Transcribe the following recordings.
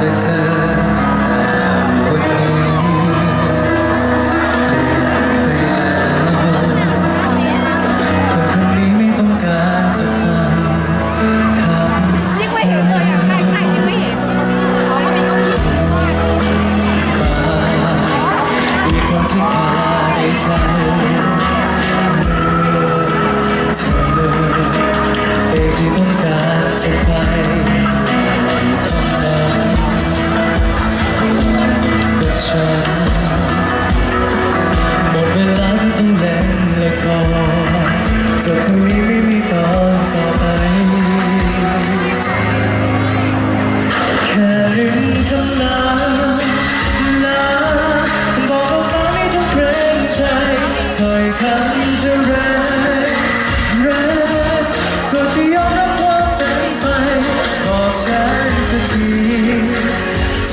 จาก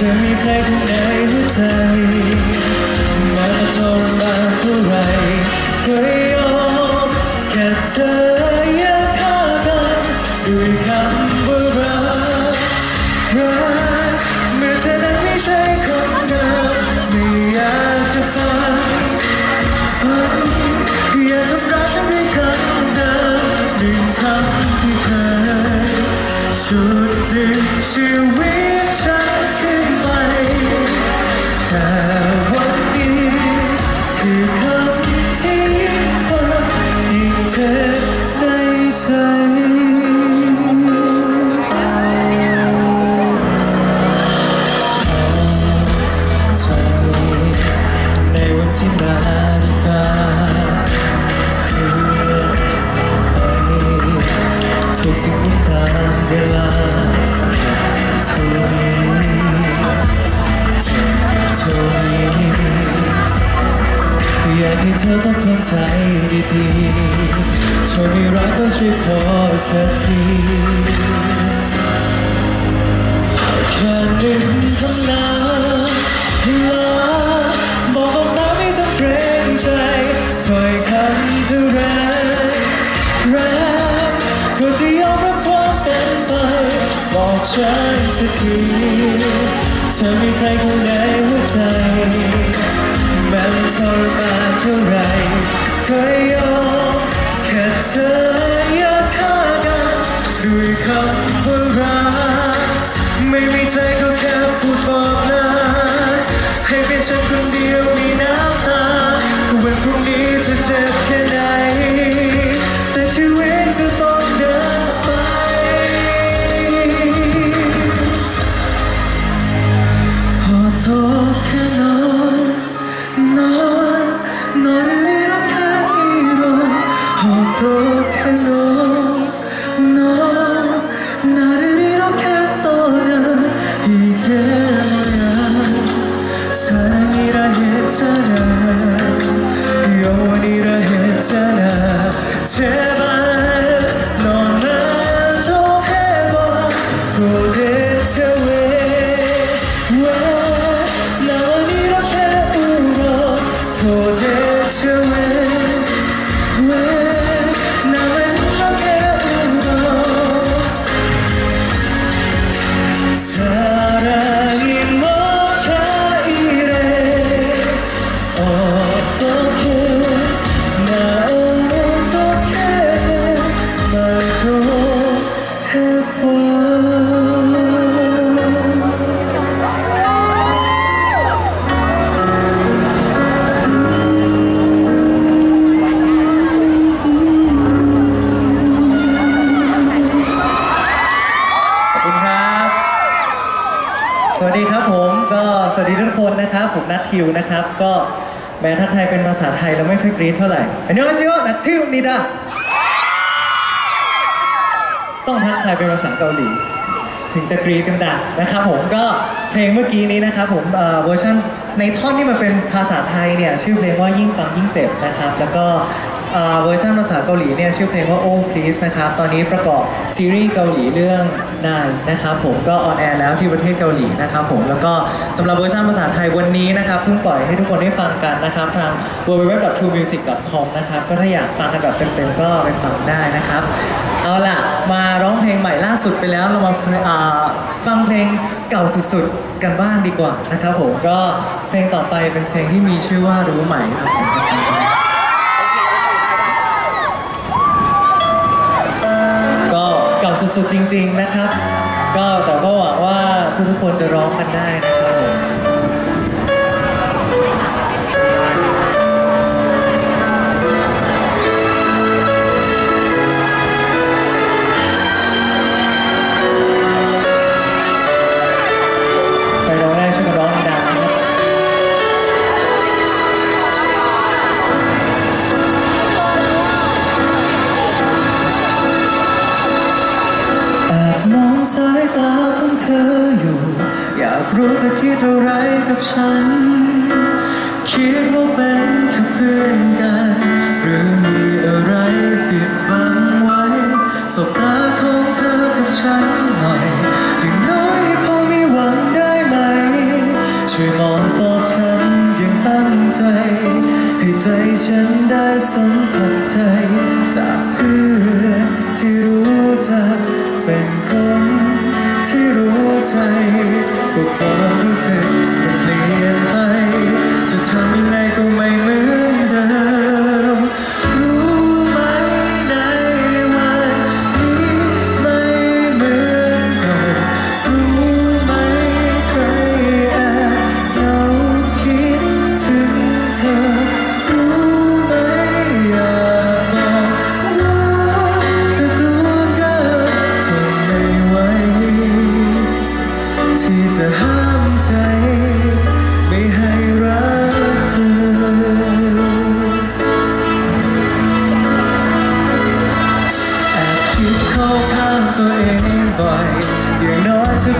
เธอมีใครคนไหนหัวใจ ทีแค่หนึ่งคำลาลาบอกมาไม่ต้องเกรงใจถ้อยคำจะแรงแรงก็จะยอมรับความเป็นไปบอกฉันสักทีเธอมีใครคนไหนหัวใจแม้มันทรมานเท่าไรก็ยอมแค่เธอ คำว่ารักไม่มีใจก็แค่พูดบอกนะให้เป็นฉันคน Seven. คิวนะครับ ก็แม้ถ้าไทยเป็นภาษาไทยเราไม่ค่อยกรี๊ดเท่าไหร่อันนี้ว่าซิโอนัททิวนี่ดาต้องทักทายเป็นภาษาเกาหลี ถึงจะกรี๊ดกันดังนะครับผมก็เพลงเมื่อกี้นี้นะครับผมเอ่อเวอร์ชัน ในท่อนที่มันเป็นภาษาไทยเนี่ยชื่อเพลงว่ายิ่งฟังยิ่งเจ็บนะครับ แล้วก็เวอร์ชันภาษาเกาหลีเนี่ยชื่อเพลงว่า Oh Please นะครับ ตอนนี้ประกอบซีรีส์เกาหลีเรื่องนายนะครับผมก็ออนแอร์แล้วที่ประเทศเกาหลีนะครับผมแล้วก็สำหรับเวอร์ชันภาษาไทยวันนี้นะครับเพิ่งปล่อยให้ทุกคนได้ฟังกันนะครับ ทาง www.truemusic.com นะครับก็ถ้าอยากฟังกันแบบเต็มๆก็ไปฟังได้นะครับ เอาล่ะ มาร้องเพลงใหม่ล่าสุดไปแล้วเรามาฟังเพลง เก่าสุดๆ กันบ้างดีกว่านะครับผมก็เพลงต่อไปเป็นเพลงที่มีชื่อว่ารู้ไหมครับก็เก่าสุดๆจริง ๆนะครับ ก็แต่ก็หวังว่าทุกๆคนจะร้องกันได้นะครับผม รู้เธอคิดอะไรกับฉัน คิดว่าเป็นแค่เพื่อนกัน หรือมีอะไรปิดบังไว้ สบตาของเธอกับฉันหน่อยอย่างน้อยให้พอมีหวังได้ไหม ช่วยมองตอบฉันอย่างตั้งใจ ให้ใจฉันได้สัมผัส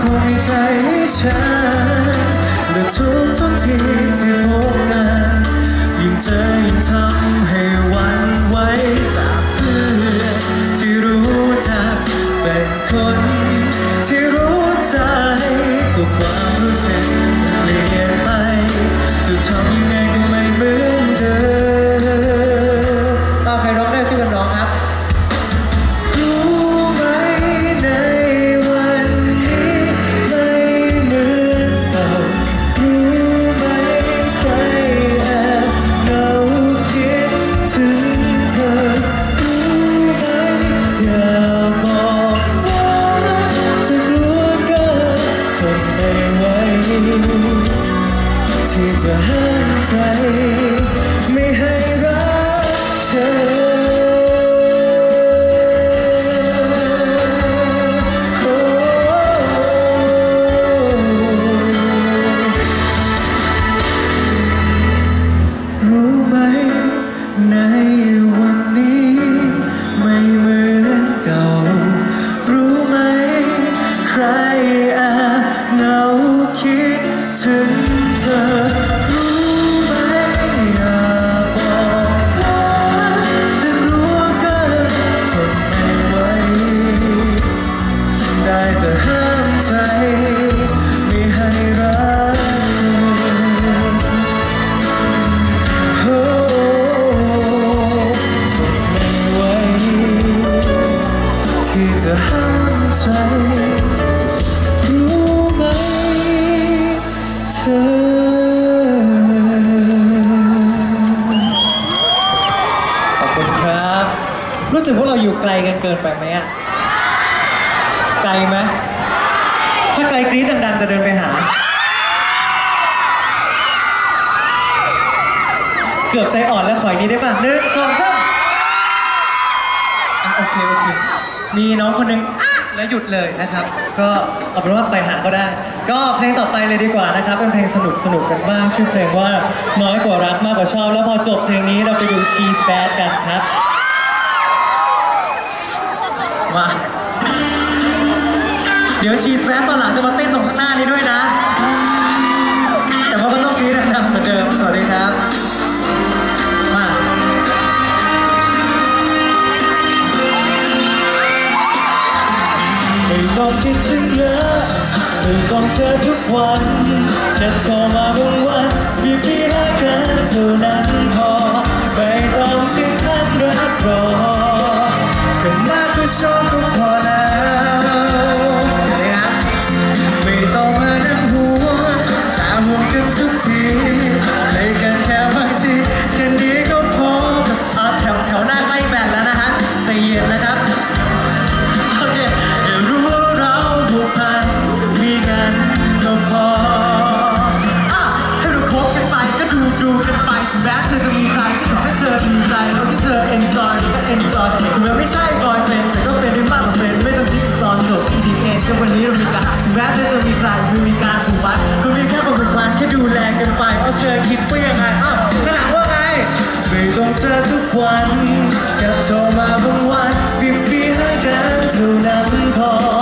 คงมีใจให้ฉันและทุกทุกทีที่พบกันยิ่งเจอยิ่งทำให้หวันไหว รู้สึกว่าเราอยู่ไกลกันเกินไปไหมอะไกลไหมถ้าไกลกรี๊ดดังๆจะเดินไปหา เกือบใจอ่อนแล้วขออีกนิดได้ป่ะหนึ่งสองสามอะโอเคโอเคมีน้องคนหนึงอะแล้วหยุดเลยนะครับ ก็เอาเป็นว่าไปหาก็ได้ ก็เพลงต่อไปเลยดีกว่านะครับ เป็นเพลงสนุกสนุกกันบ้างชื่อเพลงว่าน้อยกว่ารักมากกว่าชอบ แล้วพอจบเพลงนี้เราไปดู She's Bad กันครับ เดี๋ยว She's Bad ตอนหลังจะมาเต้นตรงข้างหน้านี้ด้วยนะ แต่ว่าก็ต้องกรี๊ดดังๆเหมือนเดิม สวัสดีครับ มาไม่ต้องคิดถึงเยอะไม่ต้องเธอทุกวันแค่โทรมาบางวันเพียงแค่หากันเท่านั้น ไม่ต้อทุกวันกับโทรมาบางวันบีบบีให้กันเท่านั้นพอ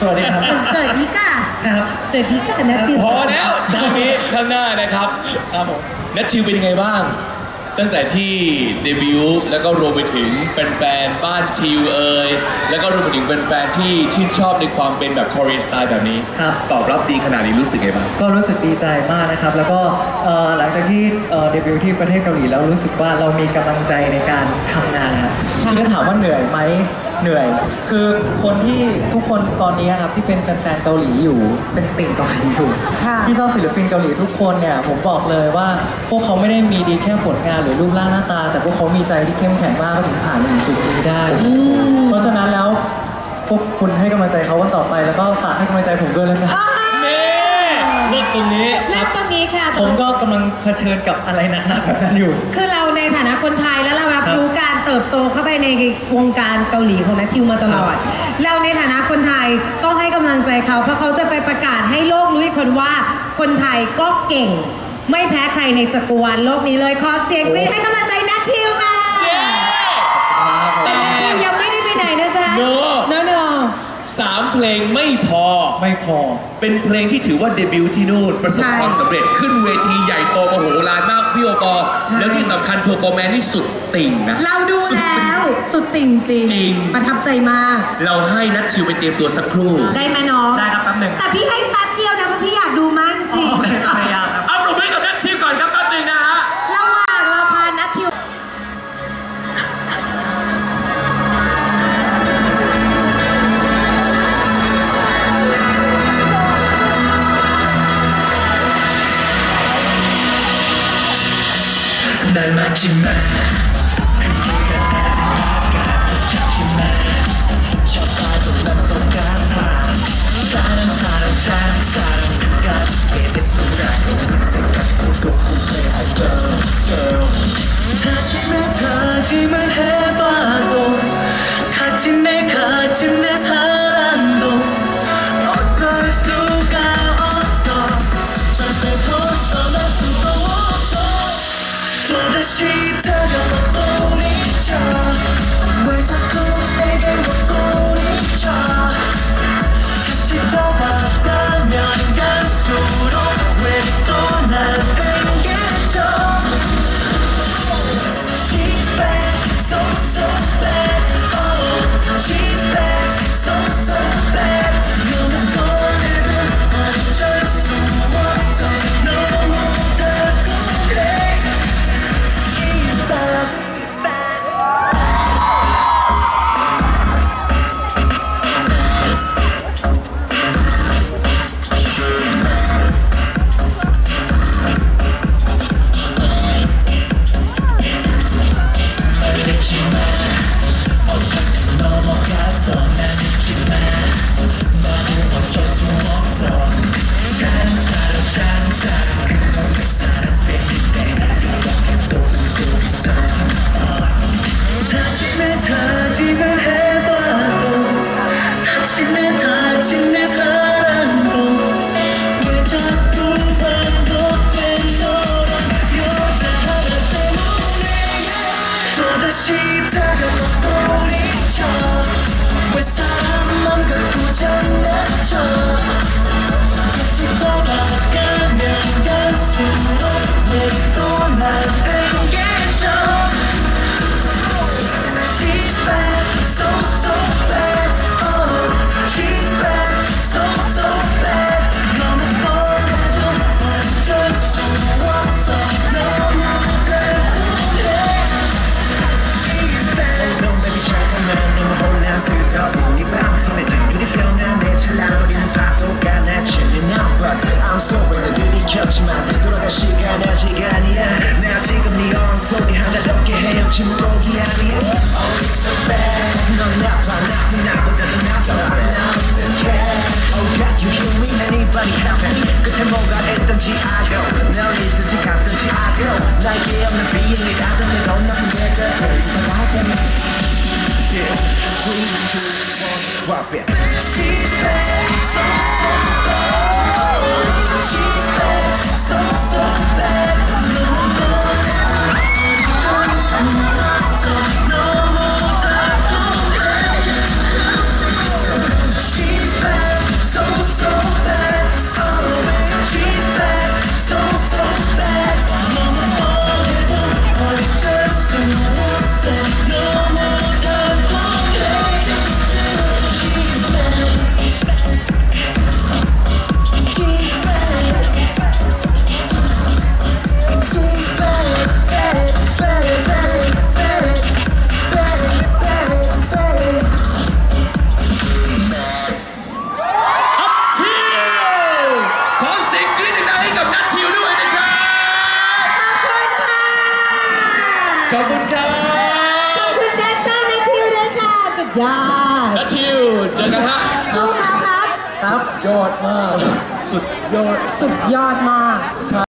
สวัสดีครับ สวัสดีค่ะครับสวัสดีค่ะนะจิวพอแล้วตอนนี้ข้างหน้านะครับ ครับผมนัทชิวเป็นยังไงบ้าง ตั้งแต่ที่เดบิวต์แล้วก็รวมไปถึงแฟนๆ บ้านชิวเอยแล้วก็รวมไปถึงแฟนๆ ที่ชื่นชอบในความเป็นแบบคอเรียสไตล์แบบนี้ครับตอบรับดีขนาดนี้รู้สึกไงบ้าง ก็รู้สึกดีใจมากนะครับ แล้วก็เอ่อหลังจากที่เอ่อเดบิวต์ที่ประเทศเกาหลีแล้วรู้สึกว่าเรามีกำลังใจในการทำงานนะครับคือถามว่าเหนื่อยไหม เหนื่อย คือคนที่ทุกคนตอนนี้ครับที่เป็นแฟนๆเกาหลีอยู่ เป็นติ่งเกาหลีอยู่ค่ะที่ชอบศิลปินเกาหลีทุกคนเนี่ยผมบอกเลยว่าพวกเขาไม่ได้มีดีแค่ผลงานหรือรูปร่างหน้าตา แต่พวกเขามีใจที่เข้มแข็งมากก็ถึงผ่านมาถึงจุดนี้ได้ เพราะฉะนั้นแล้วพวกคุณให้กำลังใจเขาวันต่อไป แล้วก็ฝากให้กำลังใจผมด้วยแล้วกันนี่เลิศตรงนี้เริ่มตรงนี้ค่ะ ผมก็กำลังเผชิญกับอะไรหนักๆแบบนั้นอยู่ คือเราใน ฐานะคนไทยแล้วเรารับครับรู้การเติบโตเข้าไปในวงการเกาหลีของนัททิวมาตลอด เราในฐานะคนไทยก็ให้กำลังใจเขาเพราะเขาจะไปประกาศให้โลกรู้อีกคนว่าคนไทยก็เก่ง ไม่แพ้ใครในจักรวาลโลกนี้เลยขอเสียงกรี๊ดให้กำลังใจนัททิวค่ะแต่นัททิวยังไม่ได้ไปไหนนะจ๊ะโน่โนโนสามเพลงไม่พอ ไม่พอ เป็นเพลงที่ถือว่าเดบิวต์ที่นู่นประสบใช่ความสำเร็จขึ้นเวทีใหญ่โตมโหฬารมาก พี่โอปอใช่ แล้วที่สำคัญเพอร์ฟอร์แมนซ์นี่สุดติ่งนะ เราดูแล้วสุดติ่งจริงจริง ประทับใจมาก เราให้นัทชิวไปเตรียมตัวสักครู่ได้ไหมน้อง ได้ครับแป๊บหนึ่งแต่พี่ให้แป๊บเดียวนะเพราะพี่อยากดูมากจริง โอเคพยายามครับ เอาปรบมือให้กับนัทชิวก่อนครับ drop it.